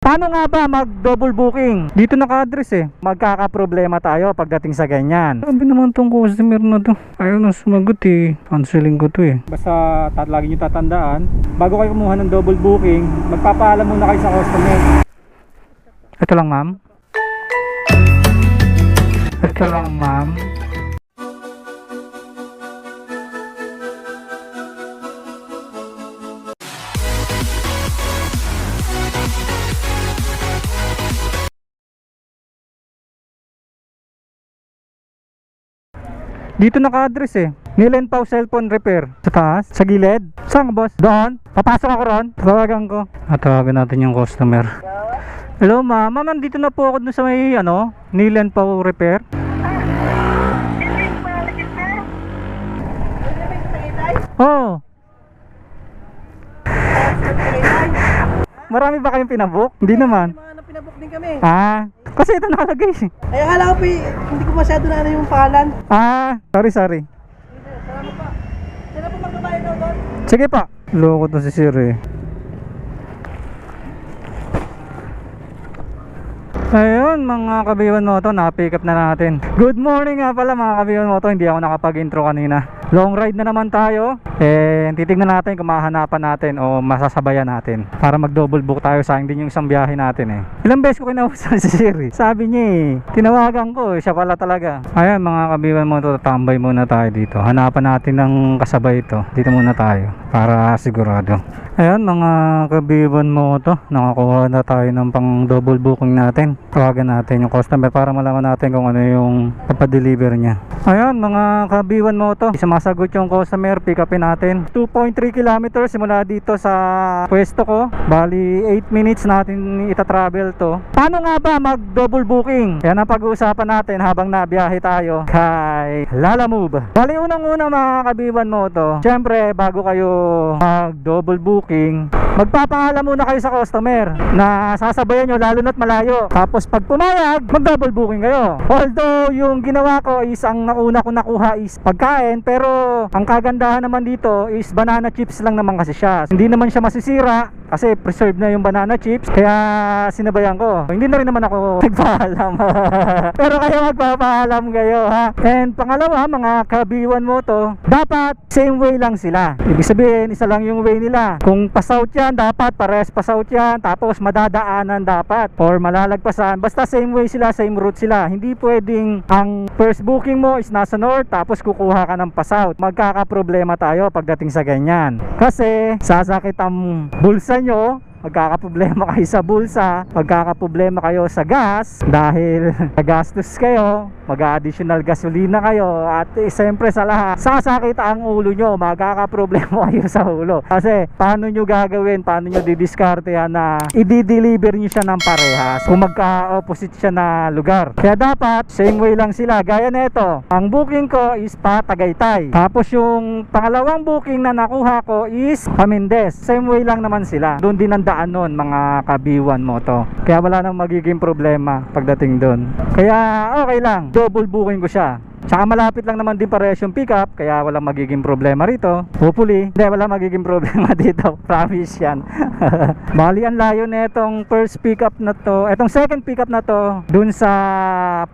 Paano nga ba mag double booking? Dito naka-address eh. Magkakaproblema tayo pagdating sa ganyan. Sabi naman tong customer na to. Ayaw na sumagot eh. Canceling ko to eh. Basta tat lagi nyo tatandaan, bago kayo kumuha ng double booking, magpapaalam muna kayo sa customer. Ito lang ma'am. Ito lang ma'am. Dito naka-address eh. Nilen Pau Cellphone Repair. Sa taas? Sa gilid? Saan boss? Doon? Papasok ako ron? Tawagan ko. Tatawagan natin yung customer. Hello ma'am. Ma'am, nandito na po ako dun sa may ano, Nilen Pau Repair. Oo. Marami ba kayong pinabook? Hindi naman. Mga na pinabook din kami. Ah, kasi ito nakalagay. Ay, akala ko eh, hindi ko masyado na ano yung pangalan. Ah, sorry, sorry. Salamat pa. Sino po magbabayad daw doon? Sige pa. Loko to si Sir eh. Ayun mga kabiwan mo to, na-pick up na natin. Good morning nga pala mga kabiwan mo to, hindi ako nakapag-intro kanina. Long ride na naman tayo. Eh, titignan natin kung mahanapan natin o masasabayan natin. Para mag-double book tayo, sayang din yung isang biyahe natin eh. Ilang beses ko kinausap si Sir eh. Sabi niya eh, tinawagan ko, siya pala talaga. Ayan mga kabiwan mo to, tambay muna tayo dito. Hanapan natin ng kasabay ito. Dito muna tayo para sigurado. Ayan mga kabiwan mo to, nakakuha na tayo ng pang double booking natin. Tawagan natin yung customer para malaman natin kung ano yung papadeliver niya. Ayan mga kabiwan mo to, sumasagot yung customer, pick upin natin. 2.3 kilometers simula dito sa pwesto ko. Bali 8 minutes natin ita-travel to. Paano nga ba mag double booking? Yan ang pag-uusapan natin habang nabiyahe tayo kay Lala Move. Bali unang-una mga kabiwan mo to, syempre bago kayo mag double booking, King. Magpapaalam muna kayo sa customer na sasabayan nyo lalo na't malayo. Tapos pag pumayag, mag double booking kayo. Although yung ginawa ko is ang nauna ko nakuha is pagkain pero ang kagandahan naman dito is banana chips lang naman kasi siya. Hindi naman siya masisira kasi preserved na yung banana chips kaya sinabayan ko. Hindi na rin naman ako nagpaalam. pero kayo magpapaalam kayo ha. And pangalawa mga kabiwan mo to, dapat same way lang sila. Ibig sabihin isa lang yung way nila. Kung pasout yan, dapat pares pasout yan. Tapos madadaanan dapat or malalagpasan. Basta same way sila, same route sila. Hindi pwedeng ang first booking mo is nasa north tapos kukuha ka ng pasout. Magkakaproblema tayo pagdating sa ganyan. Kasi sasakit ang bulsa nyo magkakaproblema kayo sa bulsa, magkakaproblema kayo sa gas dahil nagastos kayo, mag-additional gasolina kayo at eh, siyempre sa lahat, sasakit ang ulo nyo, magkakaproblema kayo sa ulo. Kasi paano nyo gagawin, paano nyo didiskarte yan na i-deliver nyo siya ng parehas kung magka-opposite siya na lugar. Kaya dapat, same way lang sila. Gaya nito, ang booking ko is pa Tagaytay. Tapos yung pangalawang booking na nakuha ko is Pamindes. Same way lang naman sila. Doon din ang daan nun, mga kabiwan mo to. Kaya wala nang magiging problema pagdating doon. Kaya okay lang, double booking ko siya. Tsaka malapit lang naman din parehas yung pickup Kaya walang magiging problema rito. Hopefully, hindi wala magiging problema dito. Promise yan. Bali ang layo na itong first pickup na to. Itong second pickup na to Dun sa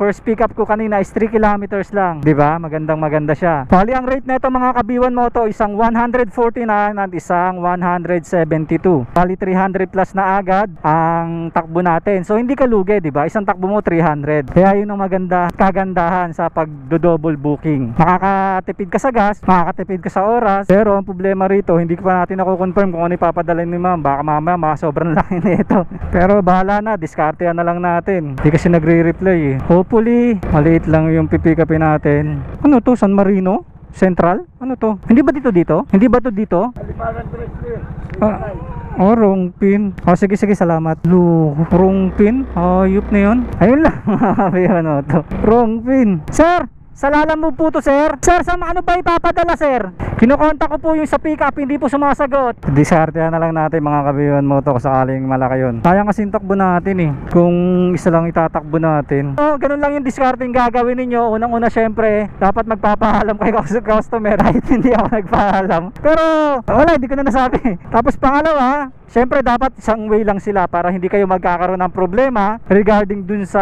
first pickup ko kanina is 3 kilometers lang. 'Di ba? Magandang maganda siya. Bali ang rate na ito mga kabiwan mo to Isang 149 at isang 172 Bali 300 plus na agad Ang takbo natin. So hindi ka lugi 'di ba? Isang takbo mo 300 Kaya yun ang maganda Kagandahan sa pag double booking Makakatipid ka sa gas Makakatipid ka sa oras Pero ang problema rito Hindi pa natin ako-confirm kung ano ipapadala ni ma'am Baka mamaya mga sobrang laki nito Pero bahala na Diskarte na lang natin Hindi kasi nagre-reply eh Hopefully Maliit lang yung pipikapin natin Ano to? San Marino? Central? Ano to? Hindi ba dito dito? Hindi ba to dito? Alipagan Bridge Ah, oh, wrong pin. Oh, sige, sige, salamat. Lu, wrong pin. Ayup na yun. Ayun lang, ano to. Wrong pin. Sir, Sa Lalamove po to sir. Sir, sa ano ba ipapadala sir? Kinukontak ko po yung sa pick up, hindi po sumasagot. Disartehan na lang natin mga kabiyon mo to sakaling malaki yun. Sayang kasi yung takbo natin eh. Kung isa lang itatakbo natin. So, ganun lang yung discarding gagawin ninyo. Unang-una syempre, dapat magpapaalam kay cus- customer kahit hindi ako nagpaalam. Pero wala, hindi ko na nasabi. Tapos pangalawa, Siyempre dapat isang way lang sila para hindi kayo magkakaroon ng problema regarding dun sa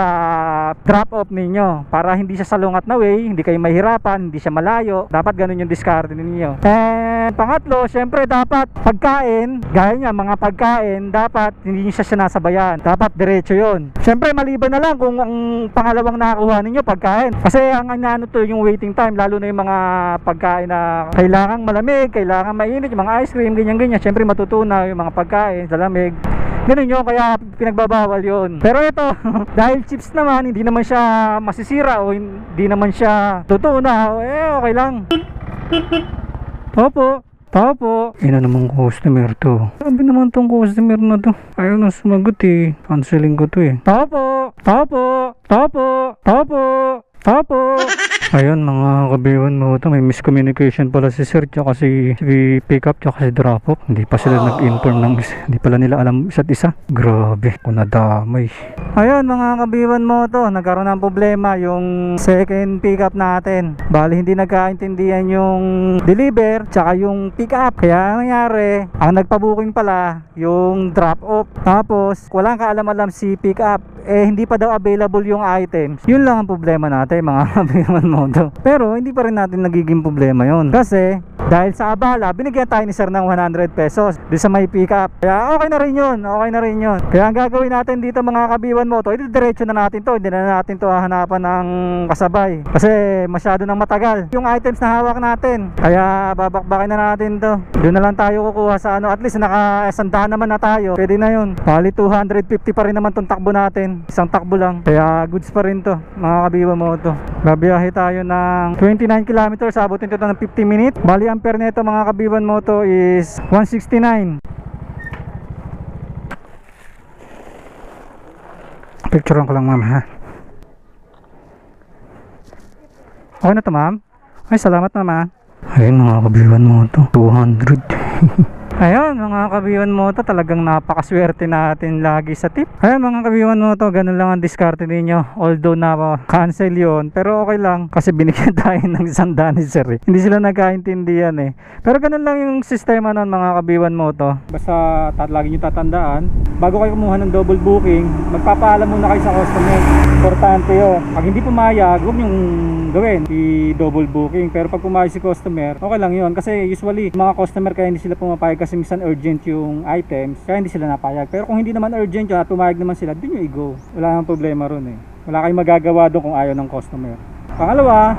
drop off ninyo. Para hindi siya salungat na way, hindi kayo mahirapan, hindi siya malayo. Dapat ganun yung discard ninyo. And pangatlo, siyempre dapat pagkain, gaya niya mga pagkain, dapat hindi niyo siya sinasabayan. Dapat diretso yon. Siyempre maliban na lang kung ang pangalawang nakakuha ninyo pagkain. Kasi ang ano to yung waiting time, lalo na yung mga pagkain na kailangang malamig, kailangan mainit, yung mga ice cream, ganyan-ganyan. Siyempre matutunaw yung mga pagkain, sa lamig. Ganun yun, kaya pinagbabawal yun. Pero ito, dahil chips naman, hindi naman siya masisira o hindi naman siya tutunaw, eh okay lang. Opo. Tao po. Ina namang customer to. Sabi naman tong customer na to. Ayaw na sumagot eh. Canceling ko to eh. Tao po. Tao po. Tao po. Tao po. Tao po. Ayun mga kabiwan mo to may miscommunication pala si sir tsaka si, si pick up tsaka si drop off hindi pa sila nag-inform ng isa hindi pala nila alam isa't isa. Grabe kung nadamay. Ayun mga kabiwan mo to nagkaroon ng problema yung second pick up natin. Bali hindi nagkaintindihan yung deliver tsaka yung pick up kaya ang nangyari ang nagpabuking pala yung drop off tapos walang kaalam-alam si pick up eh hindi pa daw available yung items. Yun lang ang problema natin mga kabiwan mo to pero hindi pa rin natin nagiging problema yun. Kasi dahil sa abala binigyan tayo ni sir ng 100 pesos. Di sa may pick up. Kaya okay na rin yun. Okay na rin yun. Kaya ang gagawin natin dito mga kabiwan mo to ito diretso na natin to. Hindi na natin to hahanapan ng kasabay. Kasi masyado nang matagal. Yung items na hawak natin. Kaya babakbakin na natin to. Doon na lang tayo kukuha sa ano. At least naka sandahan naman na tayo. Pwede na yun. Bali 250 pa rin naman tong takbo natin. Isang takbo lang. Kaya goods pa rin to mga kabiwan mo to. Babiyahe tayo ng 29 kilometers abutin to ng 50 minutes. Bali ampere nito mga kabiwan mo to is 169 picturean ko lang ma'am ha? Okay na to ma'am? Ay salamat ma'am. Ayun mga kabiwan mo to. 200 Ayun mga kabiwan mo to talagang napakaswerte natin lagi sa tip. Ayun mga kabiwan mo to ganun lang ang diskarte ninyo. Although na cancel yon pero okay lang kasi binigyan tayo ng sandaan ni eh. Hindi sila nagkaintindihan eh. Pero ganun lang yung sistema nun mga kabiwan mo to. Basta tat lagi nyo tatandaan, bago kayo kumuha ng double booking, magpapaalam muna kayo sa customer. Importante yun. Pag hindi pumayag, huwag nyong gawin i-double booking. Pero pag pumayag si customer, okay lang yun. Kasi usually, mga customer kaya hindi sila pumapayag kasi minsan urgent yung items, kaya hindi sila napayag. Pero kung hindi naman urgent yun at pumayag naman sila, dun yung i-go. Wala nang problema ron eh. Wala kayong magagawa doon kung ayaw ng customer. Pangalawa,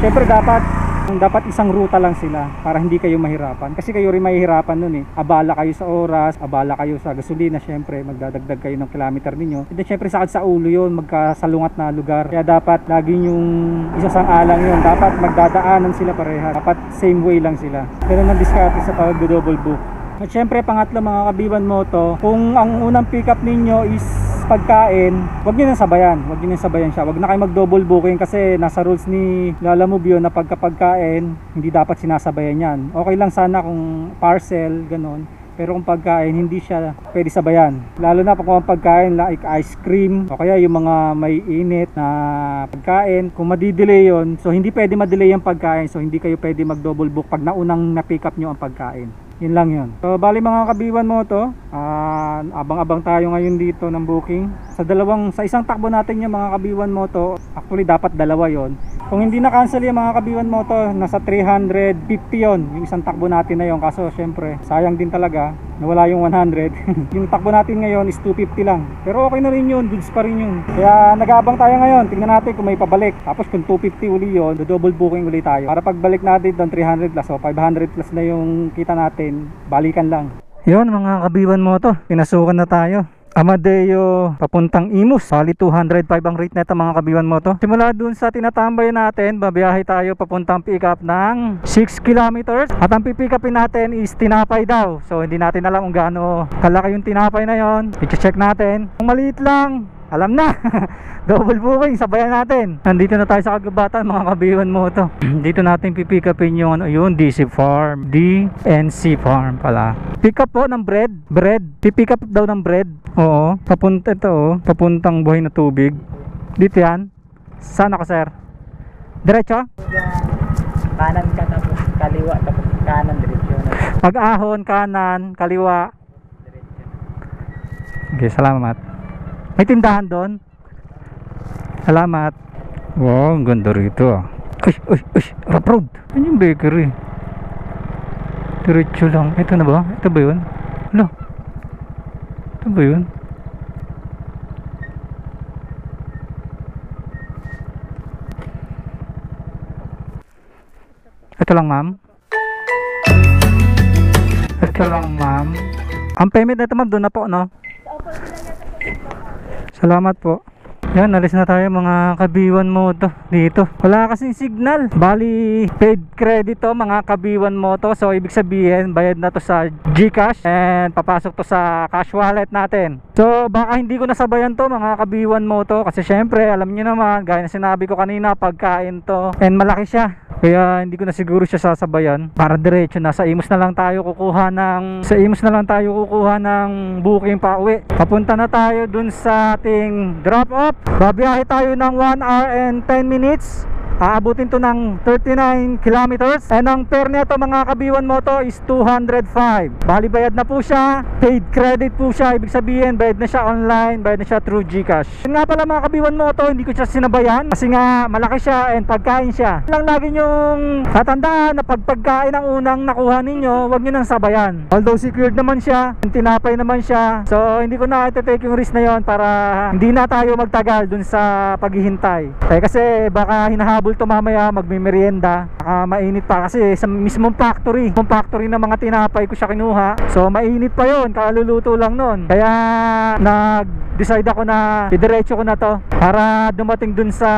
syempre dapat dapat isang ruta lang sila para hindi kayo mahirapan. Kasi kayo rin mahihirapan nun eh. Abala kayo sa oras abala kayo sa gasolina syempre magdadagdag kayo ng kilometer ninyo. And then syempre sakit sa ulo yun magkasalungat na lugar. Kaya dapat lagi yung isa sang alang yun dapat magdadaanan sila pareha. Dapat same way lang sila. Ganun ang diskarte sa pag double book. At syempre pangatlo mga kabiban mo to, kung ang unang pick up ninyo is pagkain, wag niyo nang sabayan. Wag niyo nang sabayan siya. Wag na kayo mag-double booking kasi nasa rules ni Lala Move yun na pagkapagkain, hindi dapat sinasabayan yan. Okay lang sana kung parcel, ganun. Pero kung pagkain, hindi siya pwede sabayan. Lalo na kung pagkain like ice cream o kaya yung mga may init na pagkain, kung madidelay yon so hindi pwede madelay yung pagkain. So hindi kayo pwede mag-double book pag naunang na-pick up nyo ang pagkain. Yun lang yun. So, bali mga kabiwan mo to, ah, abang-abang tayo ngayon dito ng booking. Sa dalawang, sa isang takbo natin yung mga kabiwan mo to, actually dapat dalawa yon. Kung hindi na-cancel yung mga kabiwan mo to, nasa 350 yon yung isang takbo natin na yon. Kaso syempre, sayang din talaga, nawala yung 100. yung takbo natin ngayon is 250 lang. Pero okay na rin yun, goods pa rin yun. Kaya nag-aabang tayo ngayon, tingnan natin kung may pabalik. Tapos kung 250 uli yun, double booking uli tayo. Para pagbalik natin doon 300 plus o 500 plus na yung kita natin, balikan lang. Yun mga kabiwan mo to, pinasukan na tayo. Amadeo papuntang Imus. Bali 205 ang rate nito mga kabiwan mo to. Simula dun sa tinatambay natin, babiyahe tayo papuntang pick up ng 6 kilometers. At ang pipick upin natin is tinapay daw. So hindi natin alam kung gaano kalaki yung tinapay na yon. I-check natin. Kung maliit lang, Alam na. Double booking, sabayan natin. Nandito na tayo sa kagubatan, mga kabiwan mo to. Dito natin pipick upin yung ano, yun, DC Farm. DNC Farm pala. Pick up po ng bread. Bread. Pipick up daw ng bread. Oo. Papunta ito, oh. Papuntang buhay na tubig. Dito yan. Saan ako, sir? Diretso? Kanan ka tapos kaliwa tapos kanan diretsyo na. Pag-ahon, kanan, kaliwa. Okay, salamat. May tindahan doon? Salamat. Wow, ang ganda rito ah. Uy, uy, uy, rough road. Ano yung bakery? Diretso lang. Ito na ba? Ito ba yun? Ano? Ito ba yun? Ito lang ma'am. Ito lang ma'am. Ang payment na ito ma'am, doon na po, no? Salamat po. Yan, alis na tayo mga kabiwan mo to dito. Wala kasing signal. Bali, paid credit to mga kabiwan mo to. So, ibig sabihin, bayad na to sa Gcash and papasok to sa cash wallet natin. So, baka hindi ko nasabayan to mga kabiwan mo to. Kasi syempre, alam niyo naman, gaya na sinabi ko kanina, pagkain to. And malaki siya. Kaya hindi ko na siguro siya sasabayan para diretso na sa Imus na lang tayo kukuha ng sa Imus na lang tayo kukuha ng booking pa uwi. Papunta na tayo dun sa ating drop off. Babiyahe tayo ng 1 hour and 10 minutes. Aabutin to ng 39 kilometers. And ang fare nito mga kabiwan mo to is 205 bali bayad na po siya. Paid credit po siya. Ibig sabihin bayad na siya online bayad na siya through Gcash. Yun nga pala mga kabiwan mo to hindi ko siya sinabayan. Kasi nga malaki siya and pagkain siya. Lang lagi nyong tatandaan na pag pagkain ang unang nakuha ninyo wag nyo nang sabayan. Although secured naman siya tinapay naman siya. So hindi ko na ite-take yung risk na yon para hindi na tayo magtagal dun sa paghihintay. Eh kasi baka hinahabol to mamaya magmimerienda. Baka mainit pa kasi sa mismong factory. Mismong factory ng mga tinapay ko siya kinuha. So mainit pa yon kaluluto lang nun. Kaya nag decide ako na idiretso ko na to para dumating dun sa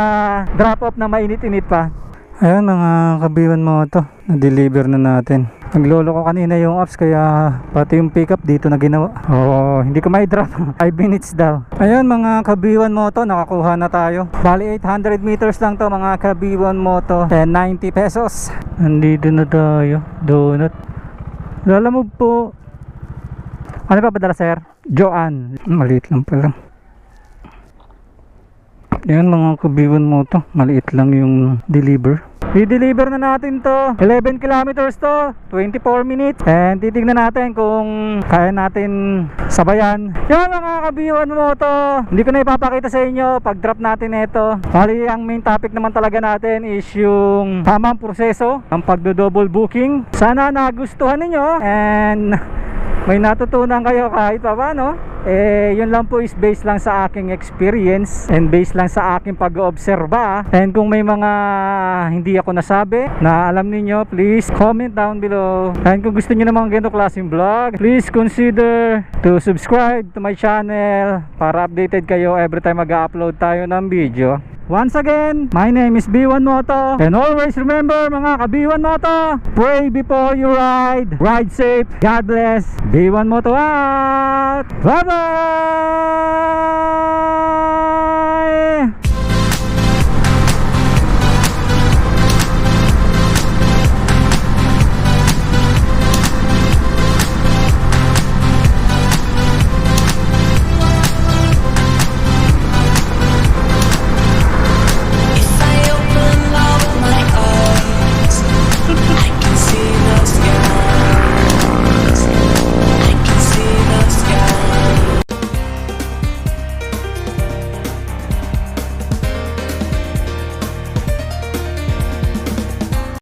drop off na mainit-init pa Ayan mga kabiwan mo to Na-deliver na natin. Naglolo ko kanina yung apps kaya Pati yung pickup dito na ginawa. Oo hindi ko may drop 5 minutes daw. Ayan mga kabiwan mo to Nakakuha na tayo. Bali 800 meters lang to mga kabiwan mo to 1090 pesos. Nandito na tayo Donut. Lalamog po. Ano pa padala sir? Joanne. Maliit lang pala yan mga kabiwan mo to. Maliit lang yung deliver. I-deliver na natin to. 11 kilometers to. 24 minutes. And titignan natin kung Kaya natin sabayan. Yan mga kabiwan mo to. Hindi ko na ipapakita sa inyo Pag drop natin ito. Bali ang main topic naman talaga natin Is yung tamang proseso Ang pagdo-double booking. Sana nagustuhan ninyo. And may natutunan kayo kahit pa paano eh yun lang po is based lang sa aking experience and based lang sa aking pag-oobserba and kung may mga hindi ako nasabi na alam ninyo please comment down below. And kung gusto niyo naman ganito klaseng vlog please consider to subscribe to my channel para updated kayo every time mag-upload tayo ng video Once again, my name is B1 Moto and always remember mga ka-B1 Moto, pray before you ride, ride safe, God bless, B1 Moto out! Bye-bye!